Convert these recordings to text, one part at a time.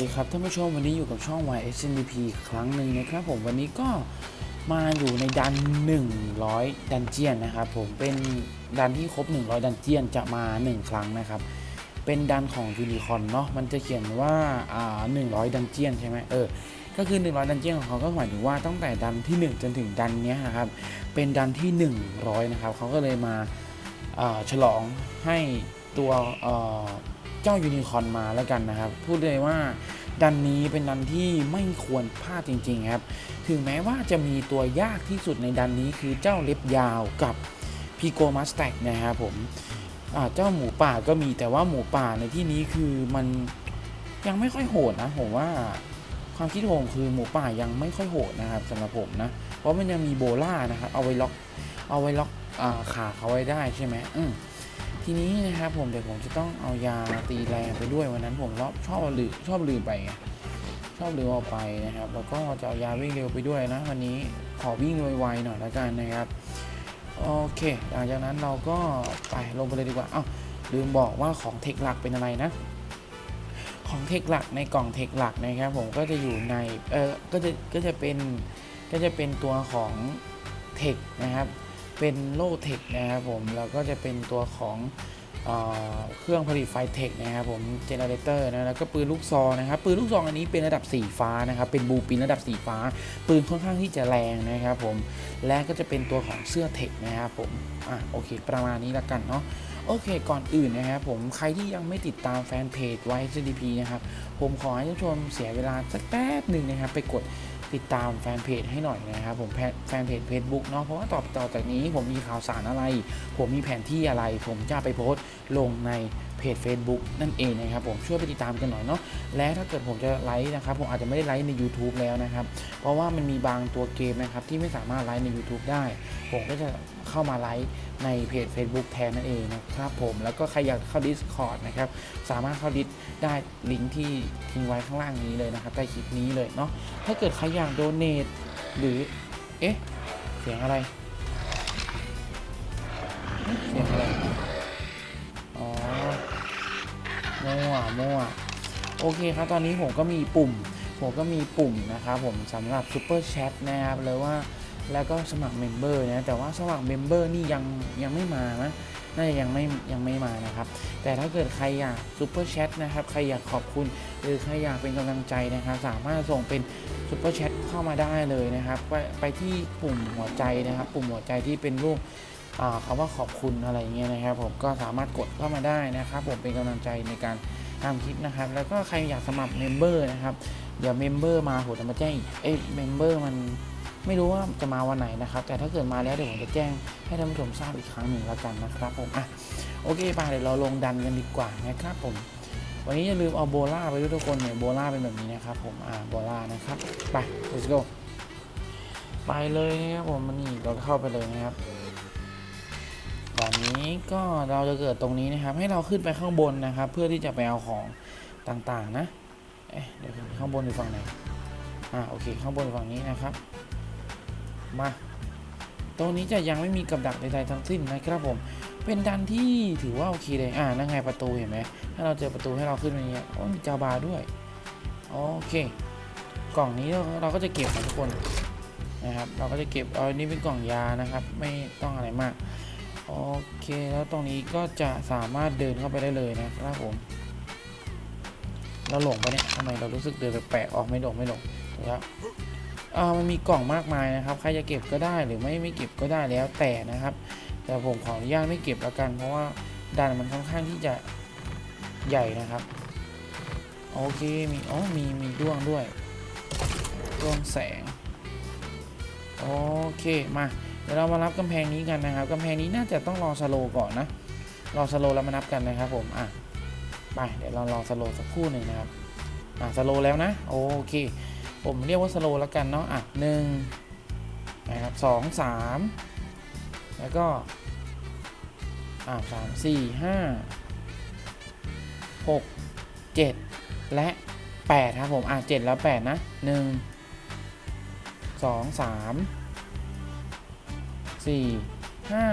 สดีครับท่านผู้ชมวันนี้อยู่กับช่อง YSNDP ครั้งหนึ่งนะครับผมวันนี้ก็มาอยู่ในดัน 100 ดันเจียนนะครับผมเป็นดันที่ครบ 100 ดันเจียนจะมา 1 ครั้งนะครับ เป็นดันของยูนิคอนเนาะมันจะเขียนว่าอ่า100 ดันเจียนใช่ไหมเออก็คือ 100 ดันเจียนของเขาก็หมายถึงว่าตั้งแต่ดันที่ 1 จนถึงดันเนี้ยนะครับเป็นดันที่ 100 นะครับเขาก็เลยมาอ่าฉลองให้ตัวเอ่อ เจ้ายูนิคอนมาแล้วกันนะครับ พูดเลยว่าดันนี้เป็นดันที่ไม่ควรพลาดจริงๆครับ ถึงแม้ว่าจะมีตัวยากที่สุดในดันนี้คือเจ้าเล็บยาวกับพีโกมัสแต็กนะครับผมเจ้าหมูป่าก็มีแต่ว่าหมูป่าในที่นี้คือมันยังไม่ค่อยโหดนะผมว่าความคิดผมคือหมูป่ายังไม่ค่อยโหดนะครับสำหรับผมนะเพราะมันยังมีโบล่านะครับเอาไว้ล็อกเอาไว้ล็อกอขาเขาไว้ได้ใช่ไหมอืม ทีนี้นะครับผมเดี๋ยวผมจะต้องเอายาตีแรงไปด้วยวันนั้นผมชอบชอบลืมชอบลืมไปไงชอบลืมเอาไปนะครับ แล้วก็จะเอายาวิ่งเร็วไปด้วยนะ วันนี้ขอวิ่งไวๆหน่อยละกันนะครับโอเคหลังจากนั้นเราก็ไปลงไปเลยดีกว่าอ้าวลืมบอกว่าของเทคหลักเป็นอะไรนะ ของเทคหลักในกล่องเทคหลักนะครับผมก็จะอยู่ในเออก็จะก็จะเป็นก็จะเป็นตัวของเทคนะครับ เป็นโลเทคนะครับผมแล้วก็จะเป็นตัวของเอเครื่องผลิตไฟเทคนะครับผมเจเนเรเตอร์นะแล้วก็ปืนลูกซองนะครับปืนลูกซองอันนี้เป็นระดับสีฟ้านะครับเป็นบูปินระดับสีฟ้า ปืนค่อนข้างที่จะแรงนะครับผมและก็จะเป็นตัวของเสื้อเทคนะครับผมอะโอเค ประมาณนี้ละกันเนาะโอเค ก่อนอื่นนะครับผมใครที่ยังไม่ติดตามแฟนเพจ YCDP นะครับ ผมขอให้ทุกชมเสียเวลาสักแป๊บหนึ่งนะครับ ไปกด ติดตามแฟนเพจให้หน่อยนะครับผมแฟนเพจ Facebook เนาะเพราะว่าต่อต่อจากนี้ผมมีข่าวสารอะไร ผมมีแผนที่อะไร ผมจะไปโพสต์ลงใน เพจ Facebook นั่นเองนะครับผมช่วยไปติดตามกันหน่อยเนาะและถ้าเกิดผมจะไลฟ์นะครับผมอาจจะไม่ได้ไลฟ์ใน YouTube แล้วนะครับ เพราะว่ามันมีบางตัวเกมนะครับที่ไม่สามารถไลฟ์ใน YouTube ได้ ผมก็จะเข้ามาไลฟ์ในเพจ Facebook แทนนั่นเองนะครับผมแล้วก็ใครอยากเข้า Discord นะครับสามารถเข้าดิสได้ลิงก์ที่ทิ้งไว้ข้างล่างนี้เลยนะครับใต้คลิปนี้เลยเนาะถ้าเกิดใครอยากโดเนทหรือเอ๊ะเสียงอะไรเสียงอะไร มั่วมั่วโอเคครับตอนนี้ผมก็มีปุ่ม ผมก็มีปุ่มนะครับผมสำหรับ Super Chat นะครับเลยว่าแล้วก็สมัครเมมเบอร์นะแต่ว่าสมัครเมมเบอร์นี่ยังยังไม่มานะน่าจะยังไม่ยังไม่มานะครับ แต่ถ้าเกิดใครอยากซูเปอร์แชทนะครับใครอยากขอบคุณ หรือใครอยากเป็นกำลังใจนะครับ สามารถส่งเป็นซูเปอร์แชทเข้ามาได้เลยนะครับ ไปไปที่ปุ่มหัวใจนะครับ ปุ่มหัวใจที่เป็นรูป คำว่าขอบคุณอะไรเงี้ยนะครับ ผมก็สามารถกดเข้ามาได้นะครับ ผมเป็นกำลังใจในการทำคลิปนะครับ แล้วก็ใครอยากสมัครเมมเบอร์นะครับ เดี๋ยวเมมเบอร์มาผมจะมาแจ้งเอ้เมมเบอร์มันไม่รู้ว่าจะมาวันไหนนะครับ แต่ถ้าเกิดมาแล้วเดี๋ยวผมจะแจ้งให้ท่านผู้ชมทราบอีกครั้งหนึ่งแล้วกันนะครับผมอะโอเคไปเดี๋ยวเราลงดันกันดีกว่านะครับผม วันนี้อย่าลืมเอาโบล่าไปด้วยทุกคนเนี่ยโบล่าเป็นแบบนี้นะครับผมอ่าโบล่านะครับไป let's go ไปเลยนะครับผมมันนี่เราเข้าไปเลยนะครับ ตอนนี้ก็เราจะเกิดตรงนี้นะครับ ให้เราขึ้นไปข้างบนนะครับ เพื่อที่จะไปเอาของต่างๆนะเอ๊ะเดี๋ยวข้างบนอยู่ฝั่งไหนอ่าโอเค ข้างบนฝั่งนี้นะครับ มาตรงนี้จะยังไม่มีกับดักใดๆทั้งสิ้นนะครับผม เป็นดันที่ถือว่าโอเคเลยอ่านั่งไงประตูเห็นไหมถ้าเราเจอประตูให้เราขึ้นมาอย่างเงี้ยโอ้มีจาบาด้วยโอเค กล่องนี้เราก็จะเก็บนะทุกคนนะครับ เราก็จะเก็บเอาอันนี้เป็นกล่องยานะครับ ไม่ต้องอะไรมาก โอเคแล้วตรงนี้ก็จะสามารถเดินเข้าไปได้เลยนะครับผมเราหลงไปเนี่ยทำไมเรารู้สึกเดินแปลกๆออกไม่หลงไม่หลงถูกแล้วอ่ามันมีกล่องมากมายนะครับ ใครจะเก็บก็ได้หรือไม่ไม่เก็บก็ได้แล้วแต่นะครับ แต่ผมขออนุญาตไม่เก็บล้วกัน เพราะว่าดันมันค่อนข้างที่จะใหญ่นะครับโอเคมีอ๋อมีมีด้วงด้วยด้วงแสงโอเคมา ดี๋ยวเรามารับกำแพงนี้กันนะครับกำแพงนี้น่าจะต้องรอสโลก่อนนะ รอสโลแล้วมานับกันนะครับผมอะไปเดี๋ยวเรารอสโลสักครู่หนึ่งนะครับอะสโลแล้วนะโอเค ผมเรียกว่าสโลแล้วกันเนาะอะหนึ่งนะครับสองสามแล้วก็อ่าสามสี่ห้าหกเจ็ดและแปดครับผมอะเจ็ดแล้วแปดนะหนึ่งสองสาม สี่ห้า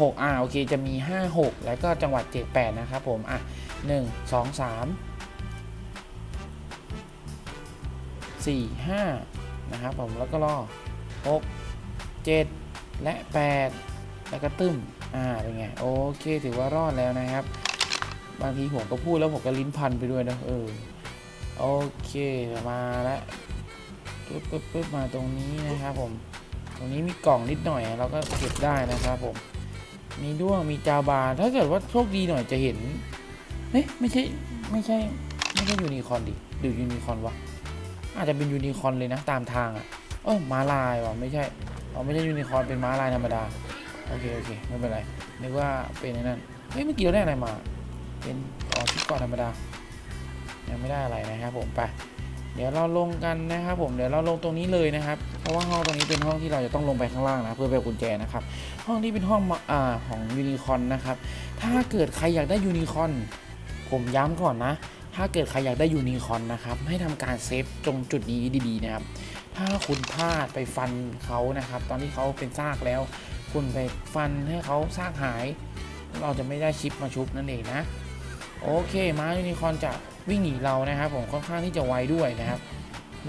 หกอ่าโอเคจะมีห้าหกแล้วก็จังหวัดเจ็ดแปดนะครับผม อะหนึ่งสองสามสี่ห้านะครับผม แล้วก็รอหกเจ็ดและแปดแล้วก็ตึ้ม อ่า เป็นไง โอเค ถือว่ารอดแล้วนะครับ บางทีผมก็พูดแล้วผมก็ลิ้นพันไปด้วยนะ เออ โอเค มาแล้วปึ๊บปึ๊บปึ๊บมาตรงนี้นะครับผม ตรงนี้มีกล่องนิดหน่อยเราก็เก็บได้นะครับผม มีด้วงมีจาบา ถ้าเกิดว่าโชคดีหน่อยจะเห็นเฮ้ยไม่ใช่ไม่ใช่ไม่ใช่ยูนิคอนดิหรือยูนิคอนวะอาจจะเป็นยูนิคอนเลยนะตามทางอะ่ะเออม้าลายวะไม่ใช่อ๋อไม่ใช่ยูนิคอนเป็นม้าลายธรรมดาโอเคโอเคไม่เป็นไรนึกว่าเป็นนั่นเฮ้ยเมื่อกี้เราได้อะไรมา เป็นอ๋อชุดเก่อนธรรมดายังไม่ได้อะไรนะครับผมไป เดี๋ยวเราลงกันนะครับผมเดี๋ยวเราลงตรงนี้เลยนะครับ เพราะว่าห้องตรงนี้เป็นห้องที่เราจะต้องลงไปข้างล่างนะเพื่อไปกุญแจนะครับห้องที่เป็นห้องอ่าของยูนิคอนนะครับถ้าเกิดใครอยากได้ยูนิคอนผมย้ำก่อนนะ ถ้าเกิดใครอยากได้ยูนิคอนนะครับให้ทำการเซฟตรงจุดนี้ดีๆนะครับถ้าคุณพลาดไปฟันเขานะครับ ตอนที่เขาเป็นซากแล้ว คุณไปฟันให้เขาซากหาย เราจะไม่ได้ชิปมาชุบนั่นเองนะ โอเค มายูนิคอนจะ วิ่งหนีเรานะครับผมค่อนข้างที่จะไวด้วยนะครับ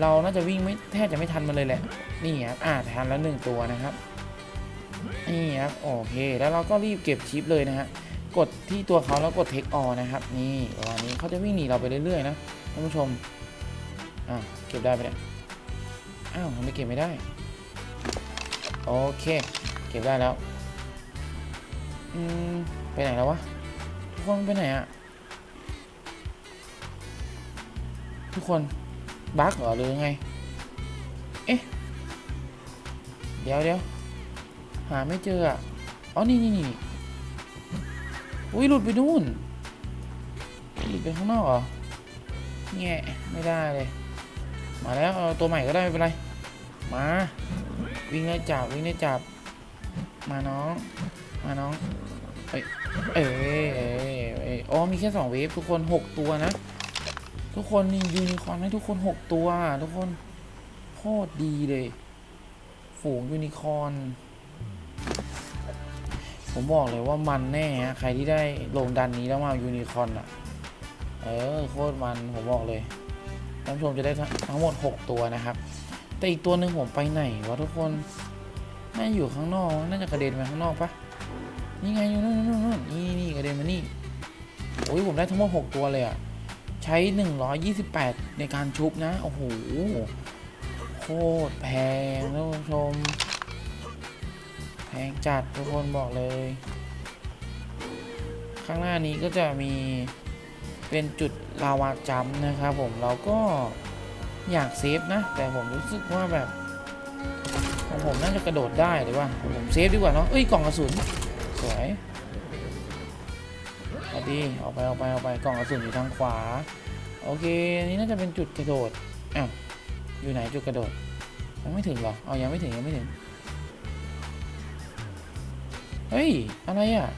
เราน่าจะวิ่งไม่แทบจะไม่ทันมันเลยแหละ นี่ครับอ่าทันแล้วหนึ่งตัวนะครับนี่ครับโอเค แล้วเราก็รีบเก็บชิปเลยนะฮะกดที่ตัวเขาแล้วกดเทคออนะครับ นี่ประมาณนี้เขาจะวิ่งหนีเราไปเรื่อยๆนะท่านผู้ชมอ่าเก็บได้ไปเนี่ยอ้าวทำไมเก็บไม่ได้โอเค เก็บได้แล้วอืมไปไหนแล้ววะทุกคนไปไหนอะ ทุกคนบั๊กเหรอหรือไง เอ๊ะ เดี๋ยวเดี๋ยวหาไม่เจออะอ๋อ นี่นี่นี่อุ้ยหลุดไปนู่น หลุดไปข้างนอกเหรอแง่ไม่ได้เลย มาแล้วเอาตัวใหม่ก็ได้ไม่เป็นไร มา วิ่งได้จับวิ่งได้จับ มาน้อง มาน้อง เอ้ยเอ้ยเอ้ยเอ้ยอ๋อมีแค่สองเวฟทุกคนหกตัวนะ ทุกคนนี่ยูนิคอร์นให้ทุกคนหกตัว ทุกคนโคตรดีเลย ฝูงยูนิคอร์นผมบอกเลยว่ามันแน่ฮะใครที่ได้ลงดันนี้แล้วมายูนิคอร์นอะ เออโคตรมันผมบอกเลยท่านผู้ชมจะได้ทั้งหมด 6 ตัวนะครับ แต่อีกตัวหนึ่งผมไปไหนวะทุกคนน่าอยู่ข้างนอกน่าจะกระเด็นไปข้างนอกปะนี่ไงอยู่นู่นนู่นนู่นนี่นี่กระเด็นมานี่โอ้ยผมได้ทั้งหมด 6 ตัวเลยอะ ใช้ 128 ในการชุบนะ โอ้โห โคตรแพงท่านผู้ชม แพงจัดทุกคนบอกเลย ข้างหน้านี้ก็จะมีเป็นจุดลาวาจัมนะครับผมเราก็อยากเซฟนะ แต่ผมรู้สึกว่าแบบของผมน่าจะกระโดดได้หรือว่าผมเซฟดีกว่าเนาะเอ้ยกล่องกระสุนสวย ดีออกไปออกไปออกไปกล่องกระสุนอยู่ทางขวา โอเคนนี้น่าจะเป็นจุดกระโดดอ้าวอยู่ไหนจุดกระโดดยังไม่ถึงหรอเอายังไม่ถึงยังไม่ถึงเฮ้ยอะไรอะ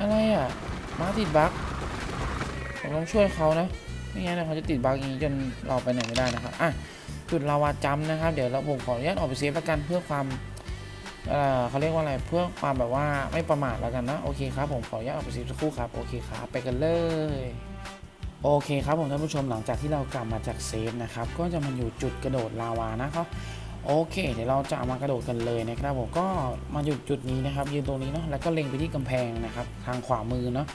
อะไรอะมาติดบั๊กผมต้องช่วยเขานะไม่งั้นนะเขาจะติดบั๊กอย่างนี้จนเราไปไหนไม่ได้นะครับอะจุดลาวาจัมป์นะครับ เดี๋ยวเราผมขออนุญาตออกไปเซฟแล้วกันเพื่อความ เอ่อเขาเรียกว่าอะไรเพื่อความแบบว่าไม่ประมาทแล้วกันนะโอเคครับผมขออนุญาตออกไปเซฟสักครู่ครับโอเคครับไปกันเลยโอเคครับผมท่านผู้ชมหลังจากที่เรากลับมาจากเซฟนะครับก็จะมาอยู่จุดกระโดดลาวานะครับโอเค เดี๋ยวเราจะมากระโดดกันเลยนะครับผมก็มาหยุดจุดนี้นะครับ ยืนตรงนี้เนาะแล้วก็เล็งไปที่กำแพงนะครับ ทางขวามือเนาะ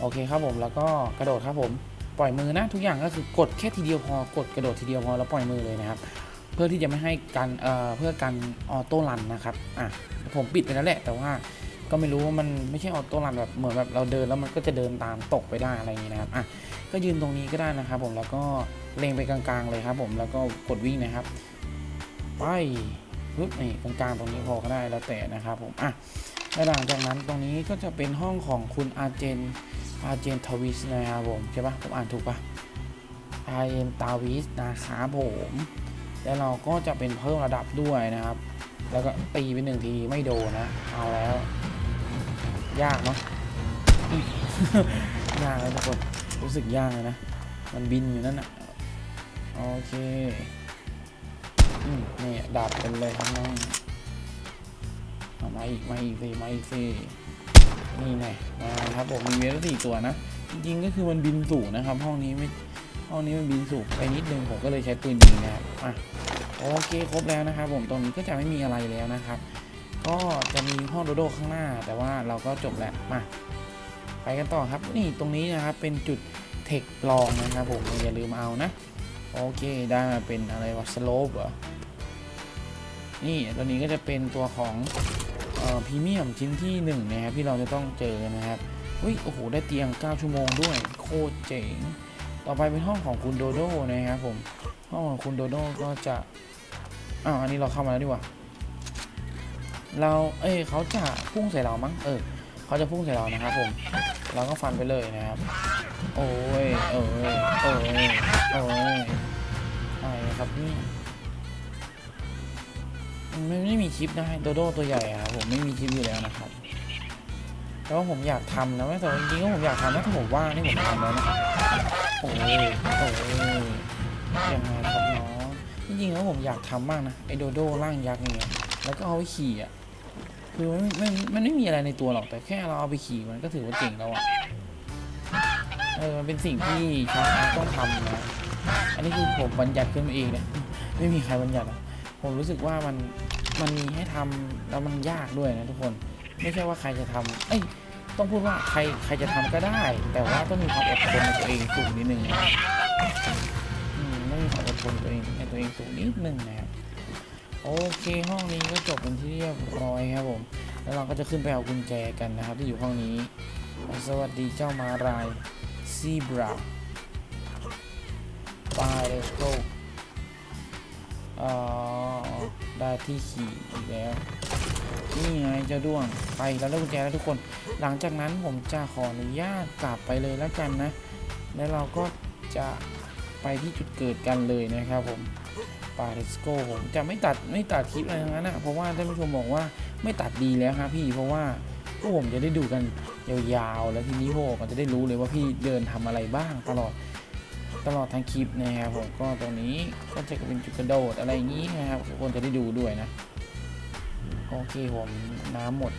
โอเคครับผมแล้วก็กระโดดครับผมปล่อยมือนะ ทุกอย่างก็คือกดแค่ทีเดียวพอกดกระโดดทีเดียวพอแล้วปล่อยมือเลยนะครับ เพื่อที่จะไม่ให้การเอ่อเพื่อการออโต้รันนะครับอะผมปิดไปแล้วแหละ แต่ว่าก็ไม่รู้ว่ามันไม่ใช่ออโต้รันแบบเหมือนแบบเราเดินแล้วมันก็จะเดินตามตกไปได้อะไรอย่างนี้นะครับอะก็ยืนตรงนี้ก็ได้นะครับ ผมแล้วก็เล็งไปกลางๆเลยครับ ผมแล้วก็กดวิ่งนะครับไปปึ๊บนี่กลางๆตรงนี้พอก็ได้แล้วแต่นะครับผมอะแล้วหลังจากนั้นตรงนี้ก็จะเป็นห้องของคุณอาร์เจนอาร์เจนทวิสนะครับผมใช่ปะผมอ่านถูกปะอาร์เจนตาวิสนะครับผม แล้วเราก็จะเป็นเพิ่มระดับด้วยนะครับ แล้วก็ตีไปหนึ่งทีไม่โดนนะ เอาแล้ว ยากเนาะยากเลยทุกคนรู้สึกยากเลยนะ มันบินอยู่นั่นอะโอเคนี่ดาบเป็นเลยข้งล่างเอามาอีกมาอีกสิมาอีกสินี่ไงมาครับผมมีเวลสี่ตัวนะ จริงๆก็คือมันบินสูงนะครับ ห้องนี้ไม่ ห้องนี้มันบินสูงไปนิดนึงผมก็เลยใช้ปืนยิงนะครับอะโอเคครบแล้วนะครับผมตรงนี้ก็จะไม่มีอะไรแล้วนะครับ ก็จะมีห้องโดโดข้างหน้า แต่ว่าเราก็จบแล้วมาไปกันต่อครับนี่ตรงนี้นะครับเป็นจุดเทคลองนะครับผมอย่าลืมเอานะโอเคได้มาเป็นอะไรวะสโลปเหรอนี่ตัวนี้ก็จะเป็นตัวของออพรีเมียมชิ้นที่1นะครับที่เราจะต้องเจอนะครับอุ้ยโอ้โหได้เตียง 9 ชั่วโมงด้วย โคตรเจ๋ง ต่อไปเป็นห้องของคุณโดโดนะครับผม ห้องของคุณโดโดก็จะ อ้าว อันนี้เราเข้ามาแล้วดีกว่า เรา เอ้ยเขาจะพุ่งใส่เรามั้ง เออ เขาจะพุ่งใส่เรานะครับผม เราก็ฟันไปเลยนะครับ โอ้ยโอ้ยโอ้ยโอ้ยอะไรนะครับเนี่ยมันไม่ไม่มีคลิปนะโดโดตัวใหญ่ครับผมไม่มีคลิปอยู่แล้วนะครับ แต่ว่าผมอยากทำนะแต่ว่จริงๆก็ผมอยากทำนะถ้าผมว่างนี่ผมทำแล้วนะโอ้ยโอ้ยยังไงครับน้องจริงๆแล้วผมอยากทำมากนะไอโดโดร่างยักษ์อย่างเงี้ยแล้วก็เอาไปขี่อะคือมันไม่มันไม่มีอะไรในตัวหรอกแต่แค่เราเอาไปขี่มันก็ถือว่าเจ๋งแล้วอะเออมันเป็นสิ่งที่ชาวนาต้องทำนะอันนี้คือผมบัญญัติขึ้นมาเองเนะไม่มีใครบัญญัติผมรู้สึกว่ามันมันมีให้ทำแล้วมันยากด้วยนะทุกคน ไม่ใช่ว่าใครจะทำเอ้ยต้องพูดว่าใครใครจะทำก็ได้ แต่ว่าต้องมีความอดทนในตัวเองสูงนิดนึงนะครับอืมต้องมีความอดทนตัวเองในตัวเองสูงนิดนึงนะครับโอเคห้องนี้ก็จบเป็นที่เรียบร้อยครับผม แล้วเราก็จะขึ้นไปเอากุญแจกันนะครับ ที่อยู่ห้องนี้ สวัสดีเจ้ามาลายซีบราไป let's go เอ่อได้ที่ขี่อีกแล้ว นี่ไงเจ้าด้วงไปแล้วได้กุญแจแล้วทุกคน หลังจากนั้นผมจะขออนุญาตกลับไปเลยแล้วกันนะ แล้วเราก็จะไปที่จุดเกิดกันเลยนะครับผมปาเรสโกผมจะไม่ตัดไม่ตัดคลิปอะไรทั้งนั้นนะเพราะว่าท่านผู้ชมบอกว่าไม่ตัดดีแล้วครับพี่เพราะว่าพวกผมจะได้ดูกันยาวๆ แล้วทีนี้พวกก็จะได้รู้เลยว่าพี่เดินทำอะไรบ้างตลอดตลอดทั้งคลิปนะครับผมก็ตรงนี้ก็จะเป็นจุดกระโดดอะไรอย่างนี้นะครับทุกคนจะได้ดูด้วยนะ โอเคผมน้ำหมด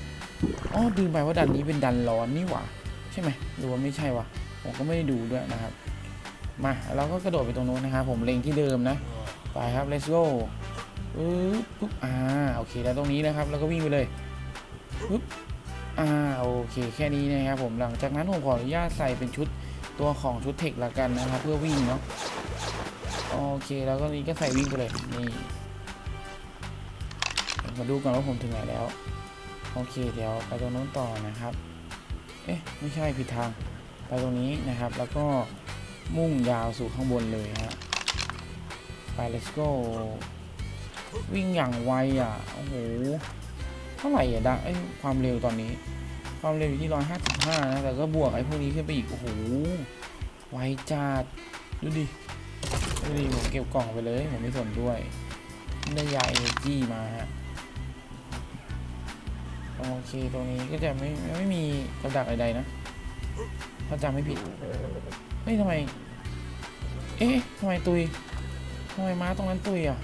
อ๋อดูไปว่าดันนี้เป็นดันร้อนนี่หว่าใช่ไหมหรือว่าไม่ใช่วะผมก็ไม่ได้ดูด้วยนะครับมาเราก็กระโดดไปตรงนู้นนะครับผมเล็งที่เดิมนะไปครับ let's go ปึ๊บปุ๊บอ่าโอเคแล้วตรงนี้นะครับ แล้วก็วิ่งไปเลยปึ๊บอ่าโอเคแค่นี้นะครับผมหลังจากนั้นผมขออนุญาตใส่เป็นชุดตัวของชุดเทคละกันนะครับ เพื่อวิ่งเนาะโอเคแล้วก็นี้ก็ใส่วิ่งไปเลยนี่ มาดูก่อนว่าผมถึงไหนแล้ว โอเค เดี๋ยวไปตรงนู้นต่อนะครับ เอ๊ะ ไม่ใช่ผิดทาง ไปตรงนี้นะครับ แล้วก็มุ่งยาวสู่ข้างบนเลยฮะ ไป let's go วิ่งอย่างไวอะ โอ้โห เท่าไหร่อะดังไอ้ยความเร็วตอนนี้ ความเร็วอยู่ที่ 155 นะ แต่ก็บวกไอ้พวกนี้ขึ้นไปอีก โอ้โห ไวจัด ดูดิ ดูดิ ผมเก็บกล่องไปเลย ผมไม่สนด้วยได้ยาเอจีมาฮะ โอเคตรงนี้ก็จะไม่ไม่มีกับดักใดๆนะ ถ้าจำไม่ผิด เฮ้ยทำไม เอ๊ะทำไมตุยทำไมม้าตรงนั้นตุยอะ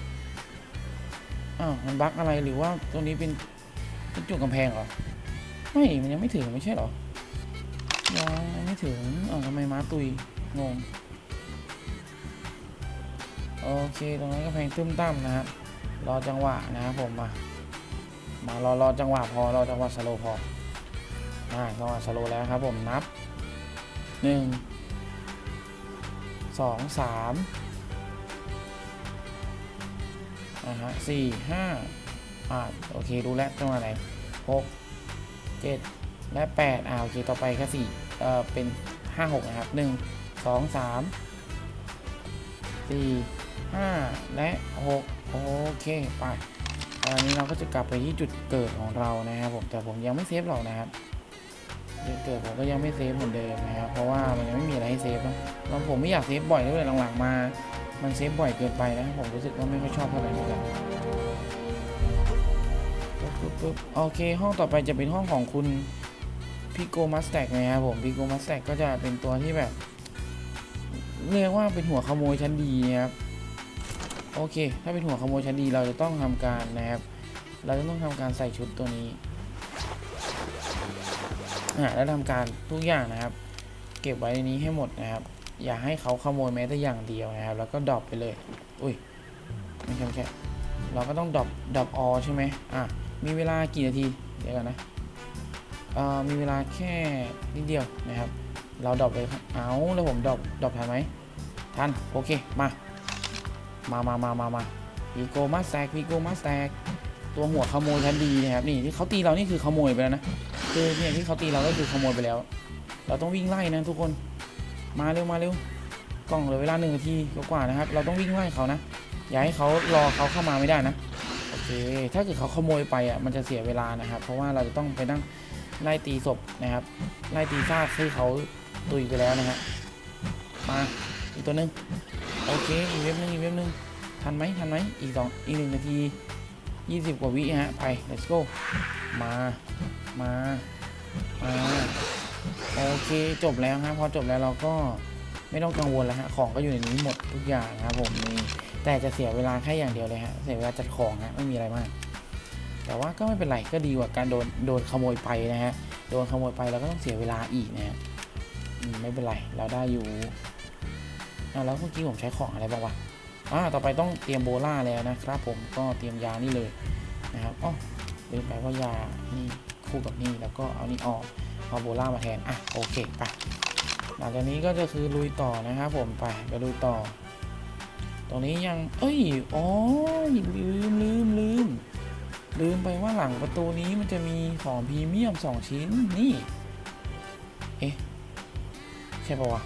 อ้าวมันบั๊กอะไรหรือว่าตรงนี้เป็นเป็นจุดกำแพงเหรอ ไม่ มันยังไม่ถึงไม่ใช่เหรอ ยังไม่ถึงอ้าวทำไมม้าตุย งง โอเค ตรงนั้นก็แพงตึ้มตั้มนะครับรอจังหวะนะครับผมมา มารอรอจังหวะพอรอจังหวะสโลพออ่าจังหวะสโลแล้วครับผมนับหนึ่งสองสามอ่าฮะสี่ห้าอ่าโอเคดูแล้วจังหวะไหนหกเจ็ดและแปดอ่าโอเคต่อไปแค่สี่เอ่อเป็นห้าหกนะครับหนึ่งสองสามสี่ห้าและหกโอเคไป อันนี้เราก็จะกลับไปที่จุดเกิดของเรานะครับผมแต่ผมยังไม่เซฟหรอกนะครับจุดเกิดผมก็ยังไม่เซฟเหมือนเดิมนะครับเพราะว่ามันยังไม่มีอะไรให้เซฟเนะแล้วผมไม่อยากเซฟบ่อยด้วยหลังๆมามันเซฟบ่อยเกินไปนะผมรู้สึกว่าไม่ค่อยชอบเท่าไหร่เหมือนกันปึ๊บปึ๊บปึ๊บโอเค ห้องต่อไปจะเป็นห้องของคุณพิโกมัสแตกนะครับผมพิโกมัสแตกก็จะเป็นตัวที่แบบเรียกว่าเป็นหัวขโมยชั้นดีนะครับ โอเค ถ้าเป็นหัวขโมยชั้นดีเราจะต้องทำการนะครับ เราจะต้องทำการใส่ชุดตัวนี้อ่าแล้วทำการทุกอย่างนะครับ เก็บไว้ในนี้ให้หมดนะครับ อย่าให้เขาขโมยแม้แต่อย่างเดียวนะครับ แล้วก็ดรอปไปเลย อุ้ยไม่ใช่ไม่ใช่เราก็ต้องดรอปดรอปออใช่ไหมอะมีเวลากี่นาที เดี๋ยวกันนะเอ่อมีเวลาแค่นิดเดียวนะครับ เราดรอปเลยเอาแล้วผมดรอปดรอปทันไหมทัน โอเค มา มามามามามาวีโกมาสแตกวีโกมาสแตกตัวหัวขโมยชั้นดีนะครับนี่ที่เขาตีเรานี่คือขโมยไปแล้วนะคือเนี่ยที่เขาตีเราก็คือขโมยไปแล้ว เราต้องวิ่งไล่นะทุกคนมาเร็วมาเร็วกล้องเหลือเวลาหนึ่งนาทีกว่านะครับ เราต้องวิ่งไล่เขานะอย่าให้เขารอเขาเข้ามาไม่ได้นะโอเคถ้าเกิดเขาขโมยไปอะมันจะเสียเวลานะครับ เพราะว่าเราจะต้องไปนั่งไล่ตีศพนะครับ ไล่ตีซากที่เขาตุยไปแล้วนะฮะมาอีกตัวหนึง โอเค อีกเว็บหนึงอีกเว็บหนึงทันไหมทันไหมอีกสองอีกหนึ่งนาทียี่สิบกว่าวิฮะ ไป let's go มา มา มา โอเค จบแล้วครับพอจบแล้วเราก็ไม่ต้องกังวลแล้วฮะ ของก็อยู่ในนี้หมดทุกอย่างนะครับผมนี่แต่จะเสียเวลาแค่อย่างเดียวเลยฮะ เสียเวลาจัดของฮะ ไม่มีอะไรมาก แต่ว่าก็ไม่เป็นไร ก็ดีกว่าการโดน โดนขโมยไปนะฮะ โดนขโมยไปเราก็ต้องเสียเวลาอีกนะฮะไม่เป็นไร เราได้อยู่ อะแล้วเมื่อกี้ผมใช้ของอะไรบ้างวะอ่าต่อไปต้องเตรียมโบล่าแล้วนะครับผมก็เตรียมยานี่เลยนะครับอ๋อลืมไปว่ายานี่คู่กับนี่แล้วก็เอานี่ออกเอาโบล่ามาแทนอะโอเคไปหลังจากนี้ก็จะคือลุยต่อนะครับผมไปไปลุยต่อ ตรงนี้ยังเอ้ยอ๋อลืมลืมลืมลืมไปว่าหลังประตูนี้มันจะมีของพรีเมียม 2 ชิ้นนี่ เอ๊ะ ใช่ปะวะ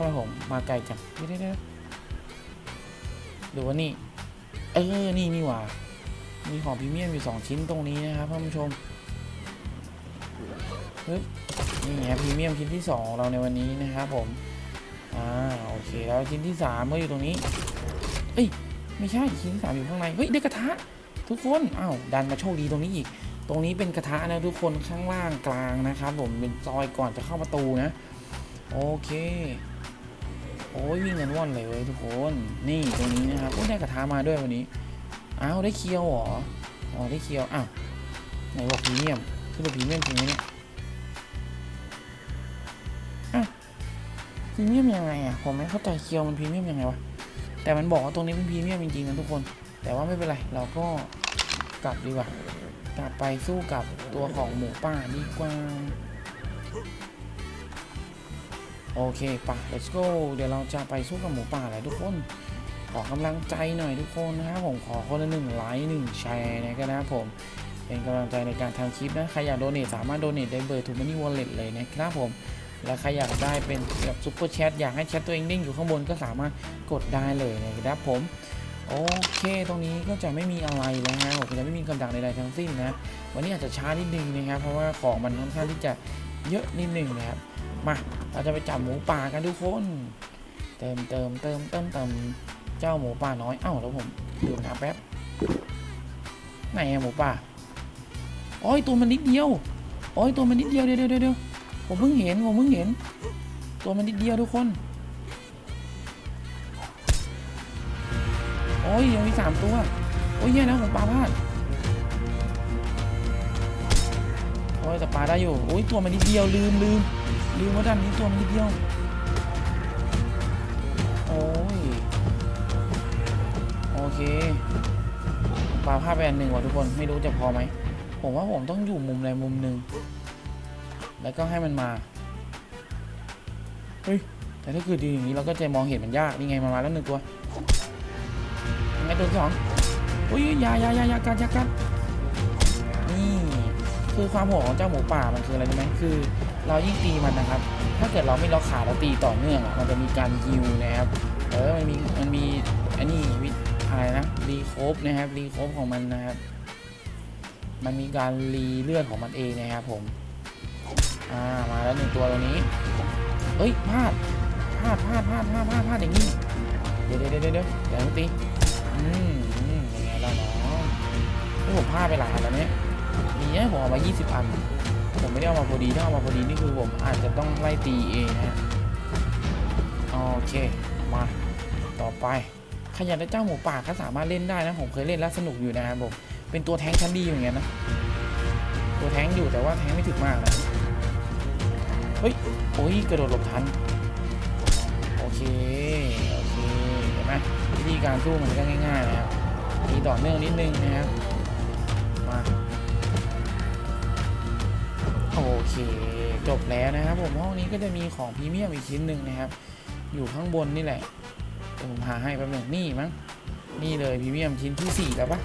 ทำไมผมมาไกลจังไม่ได้ได้หรือว่านี่ เออ นี่นี่หว่า มีของพรีเมียมอยู่ 2 ชิ้นตรงนี้นะครับท่านผู้ชมปึ๊บนี่ครับพรีเมียมชิ้นที่2ของเราในวันนี้นะครับผม อ่า โอเค แล้วชิ้นที่ 3 ก็อยู่ตรงนี้ เอ้ย ไม่ใช่ ชิ้นที่สามอยู่ข้างใน เฮ้ย ได้กระทะ ทุกคน อ้าว ดันมาโชคดีตรงนี้อีก ตรงนี้เป็นกระทะนะทุกคน ข้างล่างกลางนะครับผม เป็นซอยก่อนจะเข้าประตูนะ โอเค โอ้ยวิ่งกันว่อนเลยเว้ยทุกคน นี่ตรงนี้นะครับโอ้ได้กระทะมาด้วยวันนี้ อ้าวได้เคียวเหรอ อ๋อได้เคียว อ้าวไหนบอกพรีเมียมคือพรีเมียมจริงไหมเนี่ยอ้าวพรีเมียมยังไงอะ ผมไม่เข้าใจเคียวมันพรีเมียมยังไงวะ แต่มันบอกว่าตรงนี้เป็นพรีเมียมจริงๆนะทุกคน แต่ว่าไม่เป็นไร เราก็กลับดีกว่า กลับไปสู้กับตัวของหมูป่าดีกว่า โอเคป่ะ let's go เดี๋ยวเราจะไปสู้กับหมูป่าแหละทุกคน ขอกำลังใจหน่อยทุกคนนะครับผมขอคนละหนึ่งไลค์หนึ่งแชร์นะครับผม เป็นกำลังใจในการทำคลิปนะ ใครอยากโดเนทสามารถโดเนทได้เบอร์ทูมันนี่วอลเล็ตเลยนะครับผม และใครอยากได้เป็นแบบซุปเปอร์แชทอยากให้แชทตัวเองเด้งอยู่ข้างบนก็สามารถกดได้เลยนะครับผมโอเค ตรงนี้ก็จะไม่มีอะไรแล้วนะผมจะไม่มีคำสั่งใดๆทั้งสิ้นนะ วันนี้อาจจะช้านิดนึงนะครับ เพราะว่าของมันค่อนข้างที่จะ เยอะนิดหนึ่งนะครับ มาเราจะไปจับหมูป่ากันทุกคนเติมเติมเติมเติมเติมเจ้าหมูป่าน้อยเอ้าแล้วผมดื่มน้ำแป๊บไหนหมูป่าโอ้ยตัวมันนิดเดียวโอ้ยตัวมันนิดเดียวเดี๋ยวเดี๋ยวเดี๋ยวผมเพิ่งเห็นผมเพิ่งเห็น ตัวมันนิดเดียวทุกคนโอ้ยยังมีสามตัวโอ้ยแย่นะผมปลาพลาด ยแต่ปาได้อยู่โอ้ยตัวมันนิดเดียวลืมลืมลืมว่าด้านนี้ตัวมันนิดเดียวโอ้ยโอเคปลาพลาดไปอันหนึ่งว่ะทุกคนไม่รู้จะพอไหมผมว่าผมต้องอยู่มุมใดมุมหนึ่งแล้วก็ให้มันมาเฮ้ยแต่ถ้าเกิดดีอย่างนี้เราก็จะมองเห็นมันยากนี่ไงมันมาแล้วหนึ่งตัวยังไงตัวสองอุ้ยยายายายากัดอยากัดนี่ คือความโหดของเจ้าหมูป่ามันคืออะไรรู้ไหมคือ เรายิ่งตีมันนะครับ ถ้าเกิดเราไม่ล็อกขาแล้วตีต่อเนื่องอะมันจะมีการฮิวนะครับเออมันมีมันมีอันนี้วิอะไรนะรีโคฟนะครับรีโคฟของมันนะครับ มันมีการรีเลือดของมันเองนะครับผมอ่ามาแล้วหนึ่งตัวตรงนี้เฮ้ยพลาดพลาดพลาดพลาดพลาดพลาดพลาดอย่างนี้เดี๋ยวเดี๋ยวเดี๋ยวเดี๋ยวเดี๋ยวตีอืมอืมยังไงล่ะน้องนี่ผมพลาดไปหลายอันแล้วเนี่ย มีเนี่ยผมเอามา 20 อัน ผมไม่ได้เอามาพอดี ถ้าเอามาพอดีนี่คือผมอาจจะต้องไล่ตีเองนะฮะโอเค มา ต่อไปใครอยากได้เจ้าหมูป่าก็สามารถเล่นได้นะ ผมเคยเล่นแล้วสนุกอยู่นะครับผม เป็นตัวแทงชั้นดีอย่างเงี้ยนะ ตัวแทงอยู่แต่ว่าแทงไม่ถึกมากนะ เฮ้ย โอ้ย กระโดดหลบทัน โอเค โอเค เห็นไหมวิธีการสู้มันก็ง่ายๆนะครับมีต่อเนื่องนิดนึงนะครับ โอเค จบแล้วนะครับผมห้องนี้ก็จะมีของพรีเมียมอีกชิ้นหนึ่งนะครับ อยู่ข้างบนนี่แหละผมหาให้แป๊บหนึงนี่มั้งนี่เลยพรีเมียมชิ้นที่สี่แล้วปะ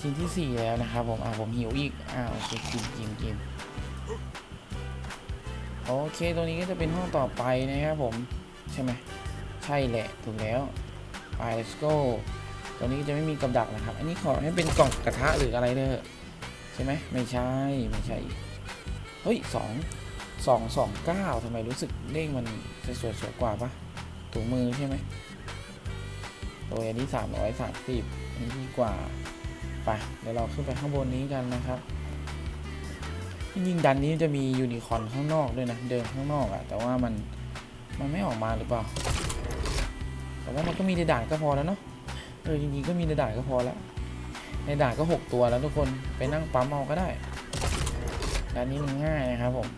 ชิ้นที่สี่แล้วนะครับผมอ่าผมหิวอีกอ่าโอเคกินกินกินโอเคตัวนี้ก็จะเป็นห้องต่อไปนะครับผมใช่ไหมใช่แหละถูกแล้วไป let's go ตัวนี้จะไม่มีกับดักนะครับ อันนี้ขอให้เป็นกล่องกระทะหรืออะไรเด้อ ใช่ไหมไม่ใช่ ไม่ใช่ เฮ้ยสองสองสองเก้าทำไมรู้สึกเลขมันจะสวยสวยกว่าปะถุงมือใช่ไหมตัวอันนี้สามร้อยสามสิบอันนี้ดีกว่าไปเดี๋ยวเราขึ้นไปข้างบนนี้กันนะครับจริงดันนี้จะมียูนิคอร์นข้างนอกด้วยนะเดินข้างนอกอะแต่ว่ามันมันไม่ออกมาหรือเปล่า แต่ว่ามันก็มีในด่านก็พอแล้วเนาะเออจริงๆก็มีในด่านก็พอแล้ว ในด่านก็ 6 ตัวแล้วทุกคนไปนั่งปั๊มเอาก็ได้ด่านนี้มันง่ายนะครับผม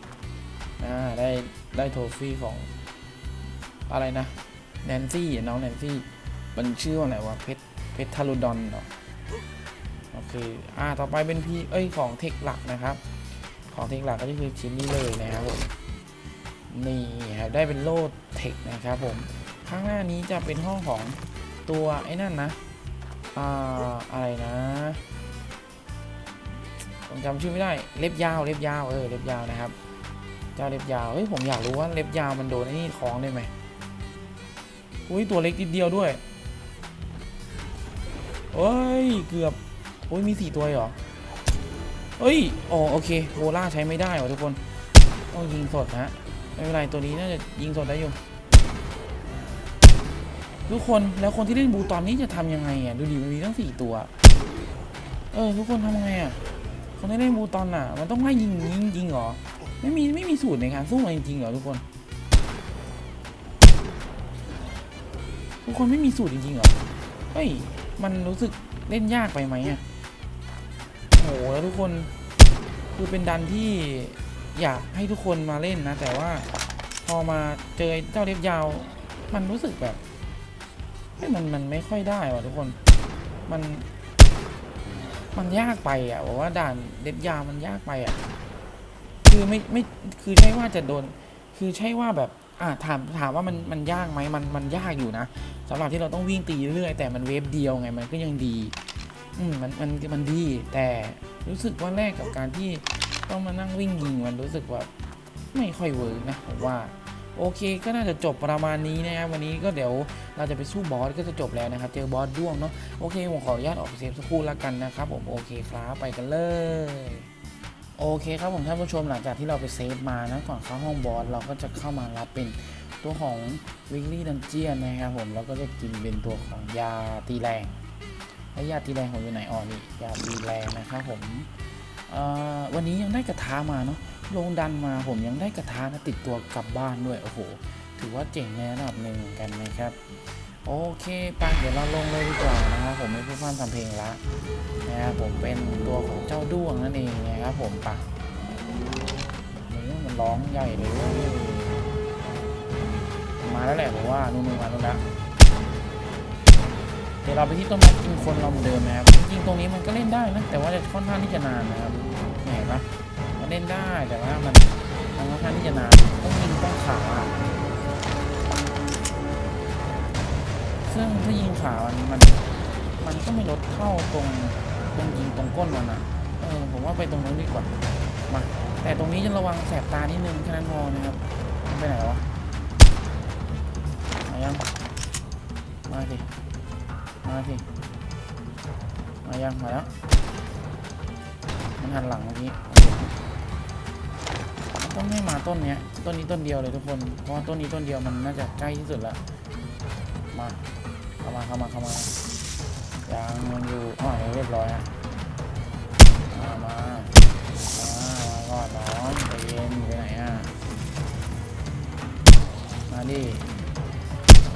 อ่าได้ได้โทฟี่ของอะไรนะแนนซี่น้องแนนซี่มันชื่อว่าอะไรวะเพชรเพชรทารุดอนเหรอโอเคอ่าต่อไปเป็นพี่เอ้ยของเทคหลักนะครับ ของเทคหลักก็คือชิ้นนี้เลยนะครับผมนี่ครับได้เป็นโล่เทคนะครับผมข้างหน้านี้จะเป็นห้องของตัวไอ้นั่นนะ อ่าอะไรนะผมจำชื่อไม่ได้ เล็บยาว เล็บยาว เออ เล็บยาวนะครับ เจ้าเล็บยาว เฮ้ย ผมอยากรู้ว่าเล็บยาวมันโดนไอ้นี่คล้องได้ไหมอุ้ย ตัวเล็กนิดเดียวด้วยเฮ้ย เกือบโอ้ย มีสี่ตัวเหรอเอ้ยอ๋อโอเคโวล่าใช้ไม่ได้ว่ะทุกคน ต้องยิงสดนะ ไม่เป็นไร ตัวนี้น่าจะยิงสดได้อยู่ ทุกคนแล้วคนที่เล่นบูตอนนี้จะทำยังไงอะดูดิมันมีตั้งสี่ตัว เออ ทุกคนทำยังไงอะคนที่เล่นบูตอนอะ มันต้องไล่ยิงยิงยิงเหรอไม่มีไม่มีสูตรในการสู้มันจริงๆเหรอทุกคน ทุกคนไม่มีสูตรจริงๆเหรอเฮ้ยมันรู้สึกเล่นยากไปไหมอะโหแล้วทุกคนคือเป็นดันที่อยากให้ทุกคนมาเล่นนะ แต่ว่าพอมาเจอเจ้าเล็บยาว มันรู้สึกแบบ มันมันไม่ค่อยได้ว่ะทุกคน มัน มันยากไปอะบอกว่าด่านเล็บยามันยากไปอะ คือไม่ไม่คือใช่ว่าจะโดน คือใช่ว่าแบบ อ่าถามถามว่ามันมันยากไหมมันมันยากอยู่นะสำหรับที่เราต้องวิ่งตีเรื่อยแต่มันเวฟเดียวไงมันก็ยังดี อืมมันมันมันดี แต่รู้สึกว่าแรกกับการที่ต้องมานั่งวิ่งยิงมันรู้สึกว่าไม่ค่อยเวิร์กนะผมว่า โอเคก็น่าจะจบประมาณนี้นะครับวันนี้ก็เดี๋ยวเราจะไปสู้บอสก็จะจบแล้วนะครับ เจอบอสด้วงเนาะโอเคผมขออนุญาตออกเซฟสักครู่ล้วกันนะครับผมโอเคครับไปกันเลยโอเคครับผมท่านผู้ชมหลังจากที่เราไปเซฟมานะก่อนเข้าห้องบอสเราก็จะเข้ามารับเป็นตัวของวิกลี่ดันเจียนนะครับผมแล้วก็จะกินเป็นตัวของยาตีแรงแล้วยาตีแรงผมอยู่ไหนอ๋อนี่ยาตีแรงนะครับผมวันนี้ยังได้กระทะมาเนาะ ลงดันมาผมยังได้กระทะนะติดตัวกลับบ้านด้วย โอ้โห ถือว่าเจ๋งในระดับหนึ่งเหมือนกันนะครับ โอเคไปเดี๋ยวเราลงเลยดีกว่านะครับผมไม่พูดพร่ำทำเพลงละนะครับผมเป็นตัวของเจ้าด้วงนั่นเองนะครับผมปะโอ้โหมันร้องใหญ่เลยมาแล้วแหละผมว่านู่นมาแล้วละเดี๋ยวเราไปที่ต้นไม้กินคนเราเหมือนเดิมนะครับจริงๆตรงนี้มันก็เล่นได้นะแต่ว่าจะค่อนข้างที่จะนานนะครับเห็นปะมัน เล่นได้แต่ว่ามันมันค่อนข้างที่จะนานต้องยิงต้องขาซึ่งถ้ายิงขามันมันมันก็ไม่ลดเท่าตรงตรงยิงตรงก้นมันอะเออผมว่าไปตรงนู้นดีกว่ามาแต่ตรงนี้จะระวังแสบตานิดนึงแค่นั้นพอนะครับไปไหนวะมายังมาสิมาสิมายังมาแล้วมันหันหลังเมื่อกี้ ต้องไม่มาต้นเนี้ยต้นนี้ต้นเดียวเลยทุกคน เพราะว่าต้นนี้ต้นเดียวมันน่าจะใกล้ที่สุดละมาเข้ามาเข้ามาเข้ามายังมันอยู่อ๋อเรียบร้อยฮะมามามาก่อนน้องใจเย็นไปไหนอะมาดิ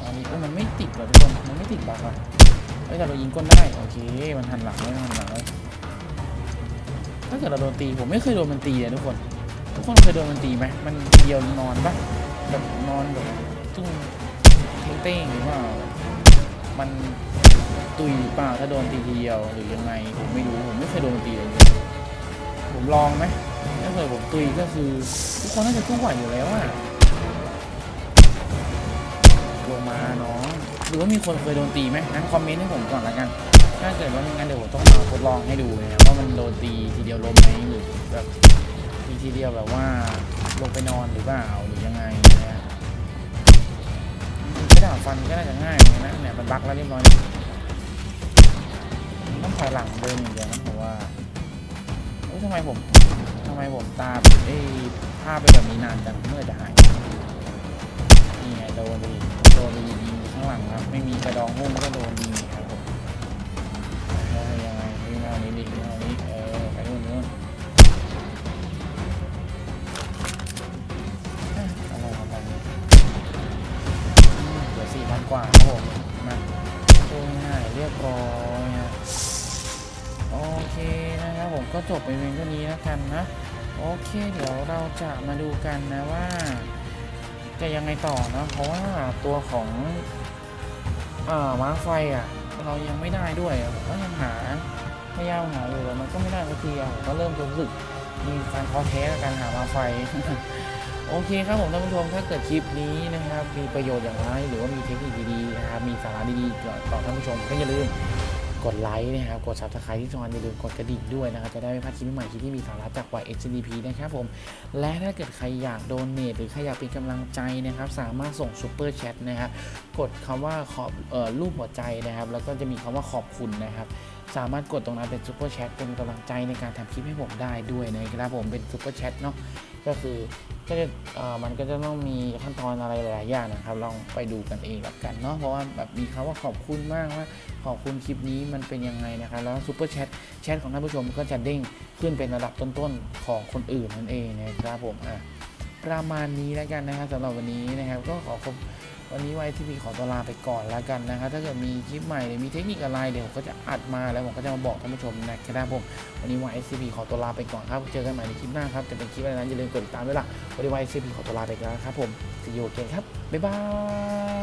อันนี้โอ้มันไม่ติดว่ะทุกคนมันไม่ติดบักว่ะเฮ้ยแต่เรายิงก้นได้โอเคมันหันหลังเลยมันหันหลังเลยถ้าเกิดเราโดนตีผมไม่เคยโดนมันตีเลยทุกคน ทุกคนเคยโดนมันตีไหมมันเดียวนอนปะแบบนอนแบบตุ้งเต้งหรือว่ามันตุยเปล่าถ้าโดนตีเดียวหรือยังไงผมไม่รู้ผมไม่เคยโดนตีเลยผมลองไหมถ้าเกิดผมตุยก็คือ ทุกคนน่าจะสู้ไหวอยู่แล้วอะลงมาเนาะหรือว่ามีคนเคยโดนตีไหมงั้นคอมเมนต์ให้ผมก่อนละกัน ถ้าเกิดว่าไม่งั้นเดี๋ยวผมต้องมาทดลองให้ดูนะว่ามันโดนตีทีเดียวล้มไหมหรือแบบ ทีเดียวแบบว่าลงไปนอนหรือเปล่าหรือยังไงนะฮะกระดาษฟันก็น่าจะง่ายเหมือนะเนี่ยมันบักแล้วเรียบร้อยต้องถอยหลังเดินอย่างเดียวนะผมว่าเอ้ยทำไมผมทำไมผมตาเอ้ยภาพเป็นแบบนี้นานจังเมื่อจะหายนี่ไงโดนไปอีโดนไปยิงข้างหลังครับ ไม่มีกระดองหุ้มก็โดนยิงอีครับผมยังไงยังไงวิ่เอานี้ดิเอานี้ ก็จบไปเพียงเท่านี้แล้วกันนะโอเค เดี๋ยวเราจะมาดูกันนะว่า จะยังไงต่อนะเพราะว่าตัวของอ่าม้าไฟอะเรายังไม่ได้ด้วยผมก็ยังหาพยายามหาอยู่แต่มันก็ไม่ได้สักทีอะผมก็เริ่มจะรู้สึกมีการท้อแท้กับการหามาไฟ โอเคครับผมท่านผู้ชมถ้าเกิดคลิปนี้นะครับ มีประโยชน์อย่างไรหรือว่ามีเทคนิคดีๆนะครับมีสาระดีๆต่อท่านผู้ชมก็อย่าลืม กดไลค์นะครับ กด subscribe ที่ช่องอย่าลืมกดกระดิ่งด้วยนะครับ จะได้ไม่พลาดคลิปใหม่ๆคลิปที่มีสาระจาก YHDP นะครับผม และถ้าเกิดใครอยากโดนเนทหรือใครอยากเป็นกำลังใจนะครับ สามารถส่งซูเปอร์แชทนะครับ กดคำว่าขอบออรูปหัวใจนะครับ แล้วก็จะมีคำว่าขอบคุณนะครับสามารถกดตรงนั้นเป็นซูเปอร์แชทเป็นกำลังใจในการทำคลิปให้ผมได้ด้วยนะครับผมเป็นซูเปอร์แชทเนาะก็คือ ก็จะมันก็จะต้องมีขั้นตอนอะไรหลายอย่างนะครับ ลองไปดูกันเองละกันเนาะเพราะว่าแบบมีคำว่าขอบคุณมากว่าขอบคุณคลิปนี้มันเป็นยังไงนะครับแล้วซูเปอร์แชทแชทของท่านผู้ชมก็จะเด้งขึ้นเป็นระดับต้นๆของคนอื่นนั่นเองนะครับผมอะประมาณนี้แล้วกันนะครับสำหรับวันนี้นะครับ ก็ขอขอบ วันนี้ไวทีพีขอตัวลาไปก่อนแล้วกันนะครับถ้าเกิดมีคลิปใหม่หรือมีเทคนิคอะไรเดี๋ยวผมก็จะอัดมาแล้วผมก็จะมาบอกท่านผู้ชมนะครับผมวันนี้ไวทีพีขอตัวลาไปก่อนครับเจอกันใหม่ในคลิปหน้าครับจะเป็นคลิปอะไรนั้นอย่าลืมกดติดตามด้วยล่ะวันนี้ไวทีพีขอตัวลาไปก่อนครับผม see you again ครับบ๊ายบาย